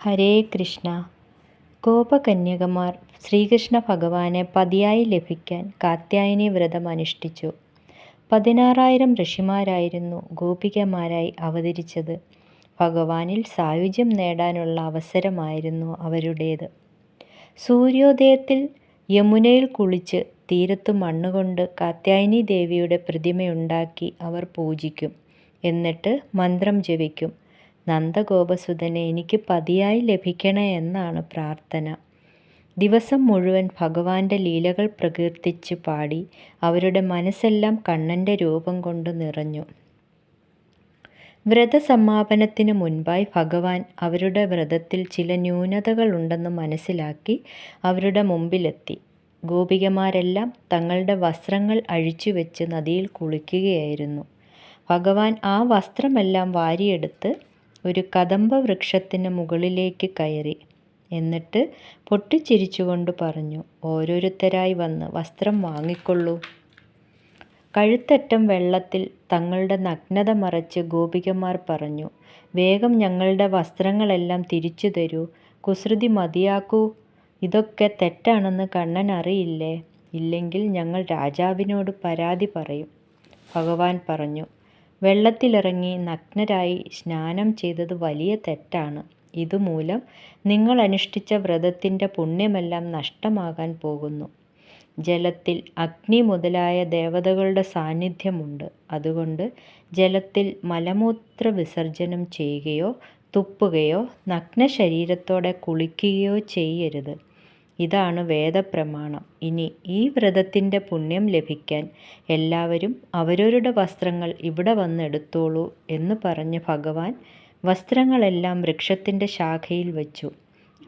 ഹരേ കൃഷ്ണ. ഗോപകന്യകമാർ ശ്രീകൃഷ്ണ ഭഗവാനെ പതിയായി ലഭിക്കാൻ കാത്യായനി വ്രതം അനുഷ്ഠിച്ചു. പതിനാറായിരം ഋഷിമാരായിരുന്നു ഗോപികമാരായി അവതരിച്ചത്. ഭഗവാനിൽ സായുജ്യം നേടാനുള്ള അവസരമായിരുന്നു അവരുടേത്. സൂര്യോദയത്തിൽ യമുനയിൽ കുളിച്ച് തീരത്തു മണ്ണുകൊണ്ട് കാത്യായനി ദേവിയുടെ പ്രതിമയുണ്ടാക്കി അവർ പൂജിക്കും. എന്നിട്ട് മന്ത്രം ജപിക്കും. നന്ദഗോപസുതനെ എനിക്ക് പതിയായി ലഭിക്കണേ എന്നാണ് പ്രാർത്ഥന. ദിവസം മുഴുവൻ ഭഗവാന്റെ ലീലകൾ പ്രകീർത്തിച്ച് പാടി അവരുടെ മനസ്സെല്ലാം കണ്ണന്റെ രൂപം കൊണ്ട് നിറഞ്ഞു. വ്രതസമാപനത്തിന് മുൻപായി ഭഗവാൻ അവരുടെ വ്രതത്തിൽ ചില ന്യൂനതകളുണ്ടെന്ന് മനസ്സിലാക്കി അവരുടെ മുമ്പിലെത്തി. ഗോപികമാരെല്ലാം തങ്ങളുടെ വസ്ത്രങ്ങൾ അഴിച്ചു വെച്ച് നദിയിൽ കുളിക്കുകയായിരുന്നു. ഭഗവാൻ ആ വസ്ത്രമെല്ലാം വാരിയെടുത്ത് ഒരു കദംബ വൃക്ഷത്തിന് മുകളിലേക്ക് കയറി. എന്നിട്ട് പൊട്ടിച്ചിരിച്ചുകൊണ്ട് പറഞ്ഞു ഓരോരുത്തരായി വന്ന് വസ്ത്രം വാങ്ങിക്കൊള്ളൂ. കഴുത്തറ്റം വെള്ളത്തിൽ തങ്ങളുടെ നഗ്നത മറച്ച് ഗോപികമാർ പറഞ്ഞു വേഗം ഞങ്ങളുടെ വസ്ത്രങ്ങളെല്ലാം തിരിച്ചു തരൂ. കുസൃതി മതിയാക്കൂ. ഇതൊക്കെ തെറ്റാണെന്ന് കണ്ണൻ അറിയില്ലേ? ഇല്ലെങ്കിൽ ഞങ്ങൾ രാജാവിനോട് പരാതി പറയും ഭഗവാൻ പറഞ്ഞു വെള്ളത്തിലിറങ്ങി നഗ്നരായി സ്നാനം ചെയ്തത് വലിയ തെറ്റാണ്. ഇതുമൂലം നിങ്ങൾ അനുഷ്ഠിച്ച വ്രതത്തിന്റെ പുണ്യമെല്ലാം നഷ്ടമാകാൻ പോകുന്നു. ജലത്തിൽ അഗ്നി മുതലായ ദേവതകളുടെ സാന്നിധ്യമുണ്ട്. അതുകൊണ്ട് ജലത്തിൽ മലമൂത്ര വിസർജനം ചെയ്യുകയോ തുപ്പുകയോ നഗ്ന ശരീരത്തോടെ കുളിക്കുകയോ ചെയ്യരുത്. ഇതാണ് വേദപ്രമാണം. ഇനി ഈ വ്രതത്തിന്റെ പുണ്യം ലഭിക്കാൻ എല്ലാവരും അവരവരുടെ വസ്ത്രങ്ങൾ ഇവിടെ വന്നെടുത്തോളൂ എന്ന് പറഞ്ഞ് ഭഗവാൻ വസ്ത്രങ്ങളെല്ലാം വൃക്ഷത്തിന്റെ ശാഖയിൽ വച്ചു.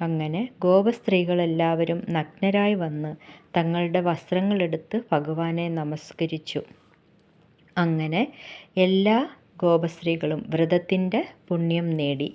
അങ്ങനെ ഗോപസ്ത്രീകളെല്ലാവരും നഗ്നരായി വന്ന് തങ്ങളുടെ വസ്ത്രങ്ങളെടുത്ത് ഭഗവാനെ നമസ്കരിച്ചു. അങ്ങനെ എല്ലാ ഗോപസ്ത്രീകളും വ്രതത്തിന്റെ പുണ്യം നേടി.